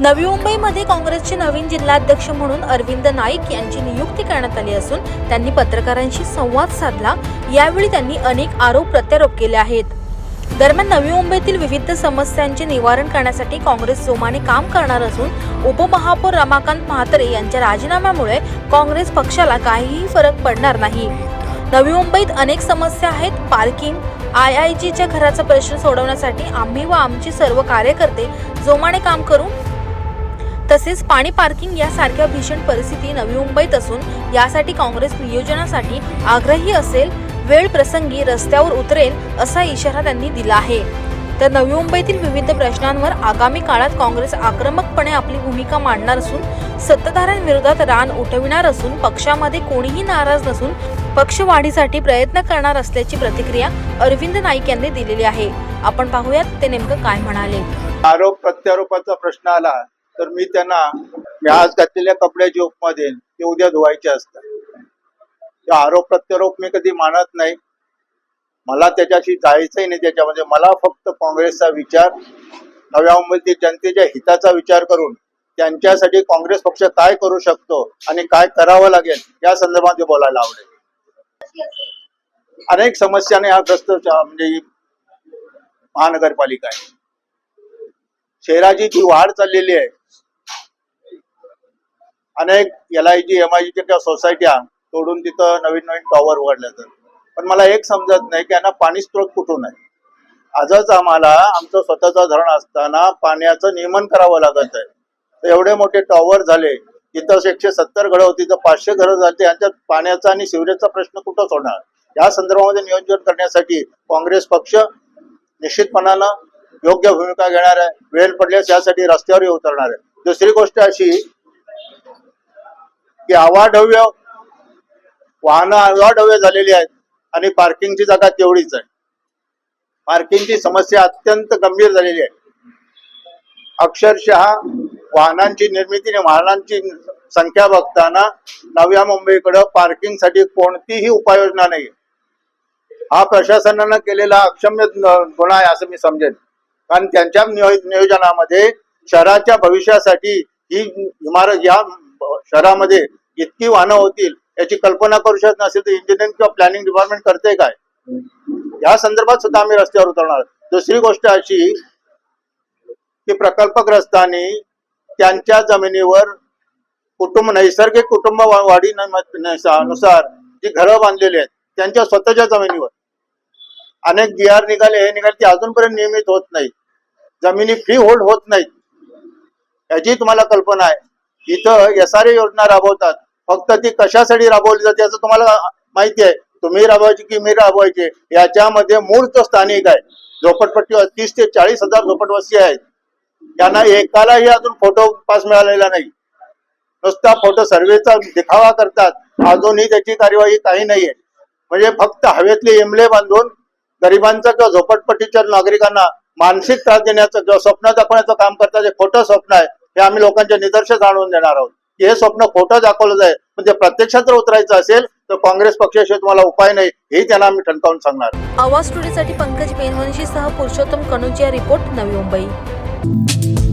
नवी मुंबईमध्ये काँग्रेसचे नवीन जिल्हाध्यक्ष म्हणून अरविंद नाईक यांची नियुक्ती करण्यात आली असून त्यांनी पत्रकारांशी संवाद साधला. यावेळी त्यांनी अनेक आरोप प्रत्यारोप केले आहेत. दरम्यान नवी मुंबईतील विविध समस्यांचे निवारण करण्यासाठी काँग्रेस जोमाने काम करणार असून उपमहापौर रमाकांत म्हात्रे यांच्या राजीनाम्यामुळे काँग्रेस पक्षाला काहीही फरक पडणार नाही. नवी मुंबईत अनेक समस्या आहेत. पार्किंग आय आय जीच्या घराचा प्रश्न सोडवण्यासाठी आम्ही व आमचे सर्व कार्यकर्ते जोमाने काम करू. तसेच पाणी पार्किंग यासारख्या भीषण परिस्थिती नवी मुंबईत असून यासाठी काँग्रेस नियोजनासाठी आग्रही असेल वेळ प्रसंगी रस्त्यावर उतरेल असा इशारा त्यांनी दिला आहे. तर नवी मुंबईतील विविध प्रश्नांवर आगामी काळात काँग्रेस आक्रमकपणे आपली भूमिका मांडणार असून सत्ताधाऱ्यांविरोधात रान उठविणार असून पक्षामध्ये कोणीही नाराज नसून पक्षवाढीसाठी प्रयत्न करणार असल्याची प्रतिक्रिया अरविंद नाईक यांनी दिलेली आहे. आपण पाहूयात ते नेमकं काय म्हणाले. आरोप प्रत्यारोपाचा प्रश्न आला. तर मी त्यांना मी आज घातलेल्या कपड्याची उपमा देईन. ते उद्या धुवायचे असतात. आरोप प्रत्यारोप मी कधी मानत नाही. मला त्याच्याशी जायचंही नाही त्याच्यामध्ये. मला फक्त काँग्रेसचा विचार नव्या मुंबईतील जनतेच्या हिताचा विचार करून त्यांच्यासाठी काँग्रेस पक्ष काय करू शकतो आणि काय करावं लागेल या संदर्भात बोलायला आवडेल. अनेक समस्याने हा ग्रस्त म्हणजे महानगरपालिका आहे. शहराची जी वाढ चाललेली आहे अनेक L I G M I जीच्या सोसायट्या तोडून तिथं नवीन नवीन टॉवर उघडल्या जातात. पण मला एक समजत नाही की यांना पाणी स्त्रोत कुठून आहे. आजच आम्हाला आमचं स्वतःचं धरण असताना पाण्याचं नियमन करावं लागत आहे. तर एवढे मोठे टॉवर झाले तिथं एकशे सत्तर घरं होती तर पाचशे घरं झाली यांच्यात पाण्याचा आणि सिवरेजचा प्रश्न कुठं होणार? या संदर्भामध्ये नियोजन करण्यासाठी काँग्रेस पक्ष निश्चितपणानं योग्य भूमिका घेणार आहे. वेळ पडल्यास यासाठी रस्त्यावरही उतरणार आहे. दुसरी गोष्ट अशी की अवाढव्य वाहनं अवाढव्य झालेली आहेत आणि पार्किंगची जागा तेवढीच आहे. पार्किंगची समस्या अत्यंत गंभीर झालेली आहे. अक्षरशः वाहनांची निर्मिती आणि वाहनांची संख्या बघताना नव्या मुंबईकडे पार्किंगसाठी कोणतीही उपाययोजना नाही हा प्रशासनानं केलेला अक्षम्य गुन्हा आहे असं मी समजेन. कारण त्यांच्या नियोजनामध्ये शहराच्या भविष्यासाठी ही इमारत या शहरामध्ये इतकी वाहनं होतील याची कल्पना करू शकत नसेल तर इंजिनिअरिंग किंवा प्लॅनिंग डिपार्टमेंट करते काय? या संदर्भात सुद्धा आम्ही रस्त्यावर उतरणार दुसरी गोष्ट अशी की प्रकल्पग्रस्तांनी त्यांच्या जमिनीवर कुटुंब नैसर्गिक कुटुंब वाढी नुसार जी घरं बांधलेली आहेत त्यांच्या स्वतःच्या जमिनीवर. अनेक बिहार निघाले हे निघाले ते अजूनपर्यंत नियमित होत नाही जमिनी फ्री होल्ड होत नाहीत. याची तुम्हाला कल्पना आहे. इथं एस आर योजना राबवतात. फक्त ती कशासाठी राबवली जाते याचं तुम्हाला माहिती आहे. तुम्ही राबवायची की मी राबवायची याच्यामध्ये मूळ तो स्थानिक आहे झोपडपट्टी तीस ते चाळीस हजार झोपडवस्ती आहेत. त्यांना एकालाही अजून फोटो पास मिळालेला नाही. नुसता फोटो सर्वेचा दिखावा करतात. अजूनही त्याची कार्यवाही काही नाहीये. म्हणजे फक्त हवेतले इमले बांधून गरिबांचा किंवा झोपडपट्टीच्या नागरिकांना मानसिक त्रास देण्याचं किंवा स्वप्न दाखवण्याचं काम करतात हे खोटं स्वप्न आहे. हे आम्ही लोकांच्या निदर्शक आणून देणार आहोत. की हे स्वप्न खोटं दाखवलं जाईल म्हणजे प्रत्यक्षात जर उतरायचं असेल तर काँग्रेस पक्षाशिवाय तुम्हाला उपाय नाही हे त्यांना आम्ही ठणकावून सांगणार आवाज स्टुडिओसाठी पंकज बेनवंशीसह पुरुषोत्तम कनुजिया रिपोर्ट नवी मुंबई.